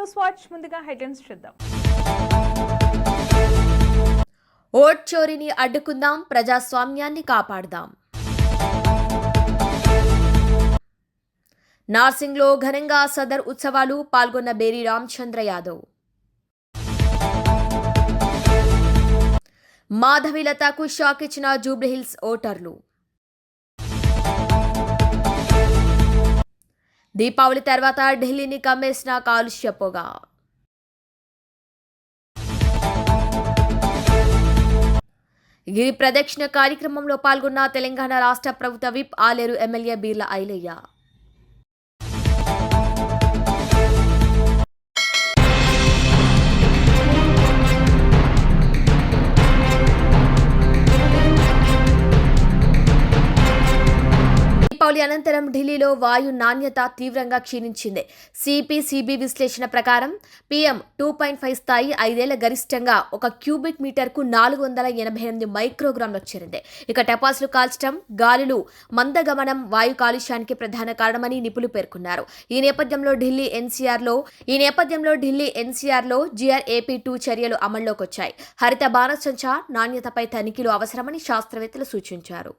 News watch ముందుగా headlines చూద్దాం. Vote చోరీని అడ్డుకుందాం ప్రజాస్వామ్యాన్ని కాపాడదాం. నార్సింగ్లో ఘనంగా సదర్ ఉత్సవాలు పాల్గొన్న బేరీ రామచంద్ర యాదవ్. మాధవిలతకు షాక్ ఇచ్చిన జూబ్లీహిల్స్ ఓటర్లు. దీపావళి తర్వాత ఢిల్లీని కమ్మేసిన కాలుష్య పొగ. గిరి ప్రదక్షిణ కార్యక్రమంలో పాల్గొన్న తెలంగాణ రాష్ట్ర ప్రభుత్వ విప్ ఆలేరు ఎమ్మెల్యే బీర్ల ఐలయ్య. దీపావళి అనంతరం ఢిల్లీలో వాయు నాణ్యత తీవ్రంగా క్షీణించింది. సిపిసిబి విశ్లేషణ ప్రకారం పిఎం టూ పాయింట్ ఫైవ్ స్థాయి ఐదేళ్ళ గరిష్టంగా ఒక క్యూబిక్ మీటర్కు నాలుగు వందల ఎనభై ఎనిమిది మైక్రోగ్రాంలకు చేరింది. ఇక టపాసులు కాల్చడం గాలులు మందగమనం వాయు కాలుష్యానికి ప్రధాన కారణమని నిపుణులు పేర్కొన్నారు. ఈ నేపథ్యంలో ఢిల్లీ ఎన్సీఆర్లో ఈ నేపథ్యంలో ఢిల్లీ ఎన్సీఆర్లో జీఆర్ఏపీ టూ చర్యలు అమల్లోకి వచ్చాయి హరిత బాణసంచా నాణ్యతపై తనిఖీలు అవసరమని శాస్త్రవేత్తలు సూచించారు.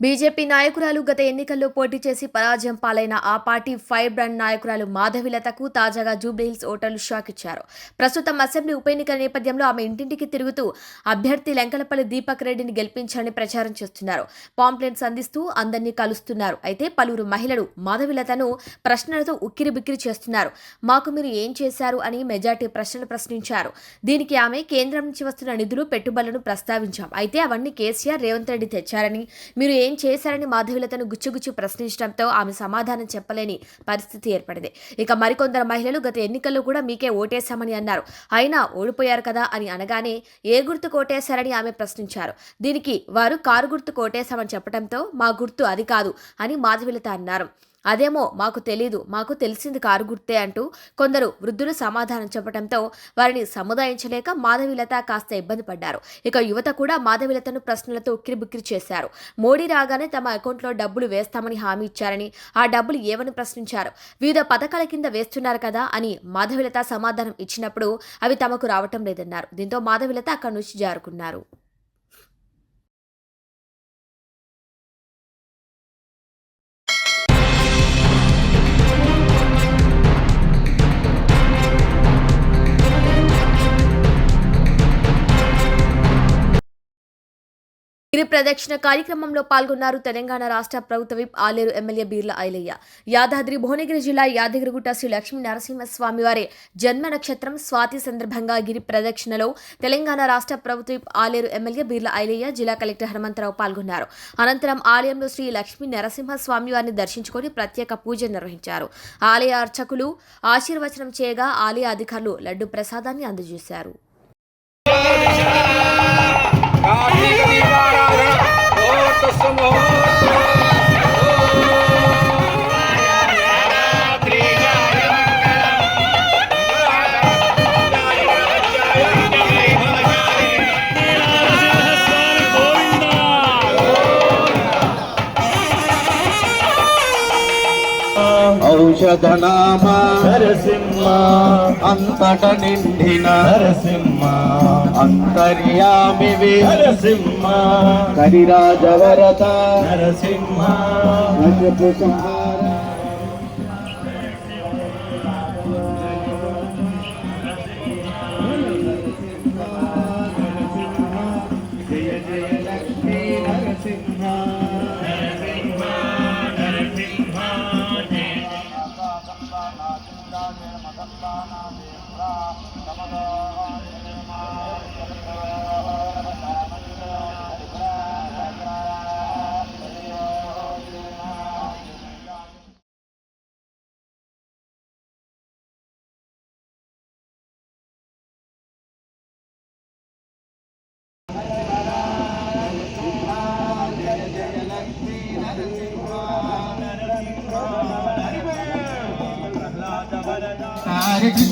బీజేపీ నాయకురాలు గత ఎన్నికల్లో పోటీ చేసి పరాజయం పాలైన ఆ పార్టీ ఫైర్ బ్రాండ్ నాయకురాలు మాధవిలతకు తాజాగా జూబ్లీహిల్స్ ఓటర్లు షాక్ ఇచ్చారు. ప్రస్తుతం అసెంబ్లీ ఉప ఎన్నికల నేపథ్యంలో ఆమె ఇంటింటికి తిరుగుతూ అభ్యర్థి లెంకలపల్లి దీపక్ రెడ్డిని గెలిపించాలని ప్రచారం చేస్తున్నారు. పాంప్లెట్స్ అందిస్తూ అందరినీ కలుస్తున్నారు. అయితే పలువురు మహిళలు మాధవిలతను ప్రశ్నలతో ఉక్కిరి బిక్కిరి చేస్తున్నారు. మాకు మీరు ఏం చేశారు అని మెజార్టీ ప్రశ్నలు ప్రశ్నించారు. దీనికి ఆమె కేంద్రం నుంచి వస్తున్న నిధులు పెట్టుబడులను ప్రస్తావించాం. అయితే అవన్నీ కేసీఆర్ రేవంత్ రెడ్డి తెచ్చారని మీరు ఏం చేశారని మాధవిలతను గుచ్చుగుచ్చు ప్రశ్నించడంతో ఆమె సమాధానం చెప్పలేని పరిస్థితి ఏర్పడింది. ఇక మరికొందరు మహిళలు గత ఎన్నికల్లో కూడా మీకే ఓటేశామని అన్నారు. అయినా ఓడిపోయారు కదా అని అనగానే ఏ గుర్తు కోటేశారని ఆమె ప్రశ్నించారు. దీనికి వారు కారు గుర్తు కోటేశామని చెప్పడంతో మా గుర్తు అది కాదు అని మాధవిలత అన్నారు. అదేమో మాకు తెలీదు మాకు తెలిసింది కారు గుర్తే అంటూ కొందరు వృద్ధులు సమాధానం చెప్పడంతో వారిని సముదాయించలేక మాధవిలత కాస్త ఇబ్బంది పడ్డారు. ఇక యువత కూడా మాధవిలతను ప్రశ్నలతో ఉక్కిరిబిక్కిరి చేశారు. మోడీ రాగానే తమ అకౌంట్లో డబ్బులు వేస్తామని హామీ ఇచ్చారని ఆ డబ్బులు ఏమని ప్రశ్నించారు? వివిధ పథకాల కింద వేస్తున్నారు కదా అని మాధవిలత సమాధానం ఇచ్చినప్పుడు అవి తమకు రావటం లేదన్నారు. దీంతో మాధవిలత అక్కడి నుంచి జారుకున్నారు. గిరి ప్రదక్షిణ కార్యక్రమంలో పాల్గొన్నారు తెలంగాణ రాష్ట్ర ప్రభుత్వ విప్ ఆలేరు ఎమ్మెల్యే బీర్ల ఐలయ్య. యాదాద్రి భువనగిరి జిల్లా యాదగిరిగుట్ట శ్రీ లక్ష్మీ నరసింహస్వామి వారి జన్మ నక్షత్రం స్వాతి సందర్భంగా గిరి ప్రదక్షిణలో తెలంగాణ రాష్ట్ర ప్రభుత్వ విప్ ఆలేరు ఎమ్మెల్యే బీర్ల ఐలయ్య జిల్లా కలెక్టర్ హనుమంతరావు పాల్గొన్నారు. అనంతరం ఆలయంలో శ్రీ లక్ష్మీ నరసింహస్వామి వారిని దర్శించుకొని ప్రత్యేక పూజ నిర్వహించారు. ఆలయ అర్చకులు ఆశీర్వచనం చేయగా ఆలయ అధికారులు లడ్డు ప్రసాదాన్ని అందజేశారు. कार्तिक निवारण ओ तस्मो ఔషధనామ నరసింహ. అంతట నిండిన నరసింహ. అంతర్యామివి నరసింహ. కరిరాజవరత నరసింహ. నజపు హరే కృష్ణ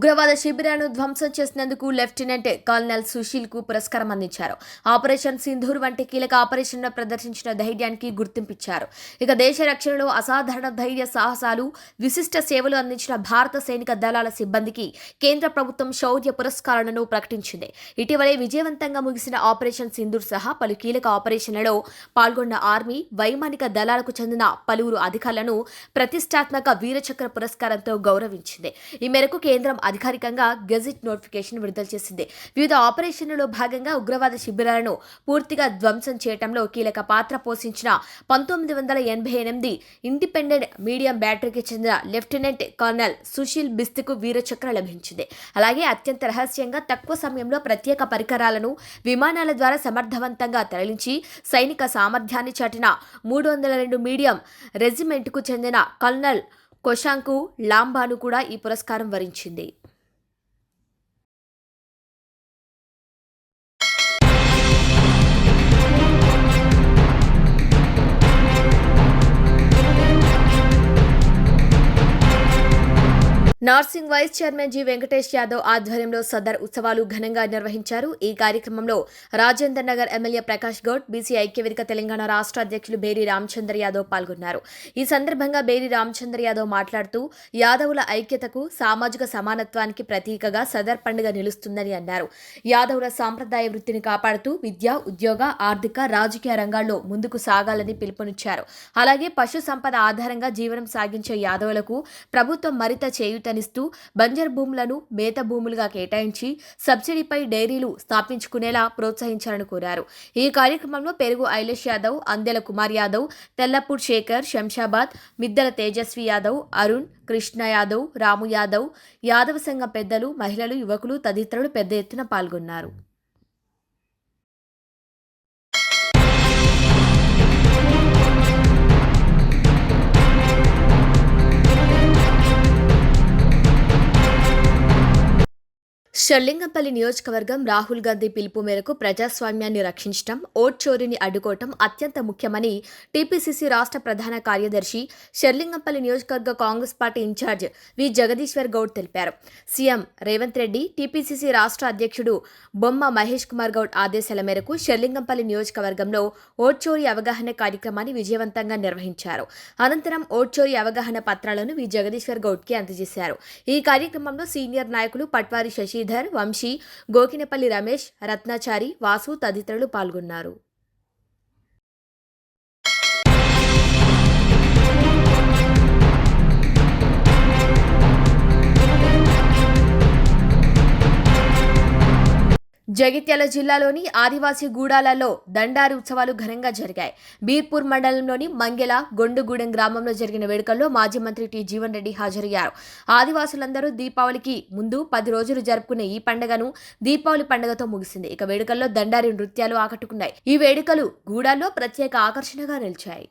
ఉగ్రవాద శిబిరాలను ధ్వంసం చేసినందుకు లెఫ్టినెంట్ కల్నల్ సుశీల్కు పురస్కారం అందించారు. ఆపరేషన్ సింధూర్ వంటి కీలక ఆపరేషన్లో ప్రదర్శించిన ధైర్యానికి గుర్తింపిచ్చారు. ఇక దేశ రక్షణలో అసాధారణ ధైర్య సాహసాలు విశిష్ట సేవలు అందించిన భారత సైనిక దళాల సిబ్బందికి కేంద్ర ప్రభుత్వం శౌర్య పురస్కారాలను ప్రకటించింది. ఇటీవలే విజయవంతంగా ముగిసిన ఆపరేషన్ సింధూర్ సహా పలు కీలక ఆపరేషన్లలో పాల్గొన్న ఆర్మీ వైమానిక దళాలకు చెందిన పలువురు అధికారులను ప్రతిష్టాత్మక వీరచక్ర పురస్కారంతో గౌరవించింది. ఈ మేరకు కేంద్రం అధికారికంగా గెజిట్ నోటిఫికేషన్ విడుదల చేసింది. వివిధ ఆపరేషన్లలో భాగంగా ఉగ్రవాద శిబిరాలను పూర్తిగా ధ్వంసం చేయడంలో కీలక పాత్ర పోషించిన పంతొమ్మిది వందల ఎనభై ఎనిమిది ఇండిపెండెంట్ మీడియం బ్యాటరీకి చెందిన లెఫ్టినెంట్ కర్నల్ సుశీల్ బిస్తికు వీరచక్ర లభించింది. అలాగే అత్యంత రహస్యంగా తక్కువ సమయంలో ప్రత్యేక పరికరాలను విమానాల ద్వారా సమర్థవంతంగా తరలించి సైనిక సామర్థ్యాన్ని చాటిన మూడు వందల రెండు మీడియం రెజిమెంట్కు చెందిన కల్నల్ కొషాంకు లాంబాను కూడా ఈ పురస్కారం వరించింది. Narsing vice chairman G Venkatesh Yadav ఆధ్వర్యంలో సదర్ ఉత్సవాలు ఘనంగా నిర్వహించారు. ఈ కార్యక్రమంలో రాజేందర్ నగర్ ఎమ్మెల్యే ప్రకాష్ గౌడ్ బీసీ ఐక్యవేదిక తెలంగాణ రాష్ట్ర అధ్యక్షులు బేరీ రామచంద్ర యాదవ్ పాల్గొన్నారు. ఈ సందర్భంగా బేరీ రామచంద్ర యాదవ్ మాట్లాడుతూ యాదవుల ఐక్యతకు సామాజిక సమానత్వానికి ప్రతీకగా సదర్ పండుగ నిలుస్తుందని అన్నారు. యాదవుల సాంప్రదాయ వృత్తిని కాపాడుతూ విద్య ఉద్యోగ ఆర్థిక రాజకీయ రంగాల్లో ముందుకు సాగాలని పిలుపునిచ్చారు. అలాగే పశు సంపద ఆధారంగా జీవనం సాగించే యాదవులకు ప్రభుత్వం మరింత చేయూతనిస్తూ బంజర్ భూములను మేత భూములుగా కేటాయించి సబ్సిడీపై డైరీలు స్థాపించుకునేలా ప్రోత్సహించాలని కోరారు. ఈ కార్యక్రమంలో పెరుగు ఐలేష్ యాదవ్ అందెల కుమార్ యాదవ్ తెల్లపూర్ శేఖర్ శంషాబాద్ మిద్దల తేజస్వి యాదవ్ అరుణ్ కృష్ణ యాదవ్ రాము యాదవ్ యాదవ సంఘం పెద్దలు మహిళలు యువకులు తదితరులు పెద్ద ఎత్తున పాల్గొన్నారు. షర్లింగంపల్లి నియోజకవర్గం రాహుల్ గాంధీ పిలుపు మేరకు ప్రజాస్వామ్యాన్ని రక్షించడం ఓట్ చోరీని అడ్డుకోవటం అత్యంత ముఖ్యమని టీపీసీసీ రాష్ట్ర ప్రధాన కార్యదర్శి షర్లింగంపల్లి నియోజకవర్గ Congress party incharge V. Jagadishwar Goud తెలిపారు. సీఎం రేవంత్ రెడ్డి టీపీసీసీ రాష్ట్ర అధ్యక్షుడు బొమ్మ మహేష్ కుమార్ గౌడ్ ఆదేశాల మేరకు షర్లింగంపల్లి నియోజకవర్గంలో ఓట్ చోరీ అవగాహన కార్యక్రమాన్ని విజయవంతంగా నిర్వహించారు. అనంతరం ఓట్ చోరీ అవగాహన పత్రాలను వి. జగదీశ్వర్ గౌడ్కి అందజేశారు. ఈ కార్యక్రమంలో సీనియర్ నాయకులు పట్వారి శశి శ్రీధర్ వంశీ గోకినపల్లి రమేష్ రత్నాచారి వాసు తదితరులు పాల్గొన్నారు. జగిత్యాల జిల్లాలోని ఆదివాసీ గూడాలలో దండారి ఉత్సవాలు ఘనంగా జరిగాయి. బీర్పూర్ మండలంలోని మంగెల గొండుగూడెం గ్రామంలో జరిగిన వేడుకల్లో మాజీ మంత్రి టి జీవన్ రెడ్డి హాజరయ్యారు. ఆదివాసులందరూ దీపావళికి ముందు పది రోజులు జరుపుకునే ఈ పండుగను దీపావళి పండుగతో ముగిసింది. ఇక వేడుకల్లో దండారి నృత్యాలు ఆకట్టుకున్నాయి. ఈ వేడుకలు గూడాల్లో ప్రత్యేక ఆకర్షణగా నిలిచాయి.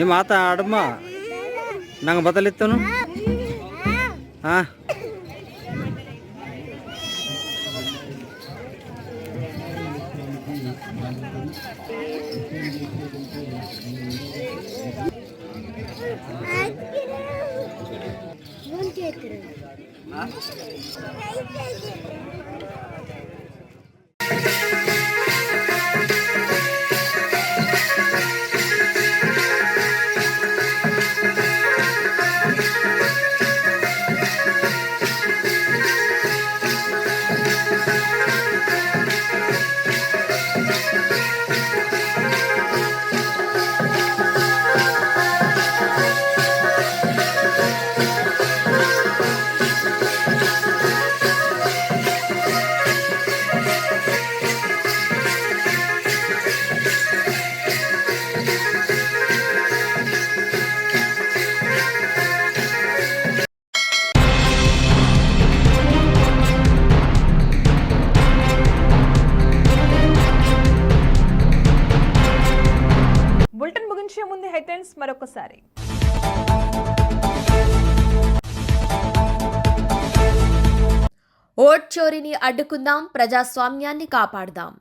ನಿಮ್ಮ ಆತ ಆಡಮ್ಮ. ನಂಗೆ ಬದಲಿತ್ತನು? ಹಾಂ. మరొకసారి. ఓట్ చోరీని అడ్డుకుందాం ప్రజాస్వామ్యాన్ని కాపాడదాం.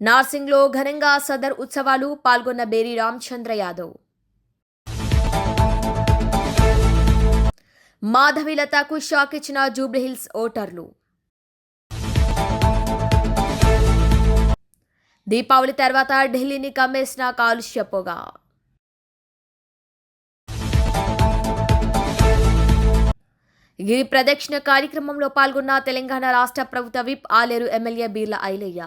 నార్సింగ్లో ఘనంగా సదర్ ఉత్సవాలు పాల్గొన్న బేరీ రామచంద్ర యాదవ్. మాధవిలతకు షాక్ ఇచ్చిన జూబ్లీహిల్స్ ఓటర్లు. దీపావళి తర్వాత ఢిల్లీని కమ్మేసిన కాలుష్య పొగ. గిరి ప్రదక్షిణ కార్యక్రమంలో పాల్గొన్న తెలంగాణ రాష్ట్ర ప్రభుత్వ విప్ ఆలేరు ఎమ్మెల్యే బీర్ల ఐలయ్య.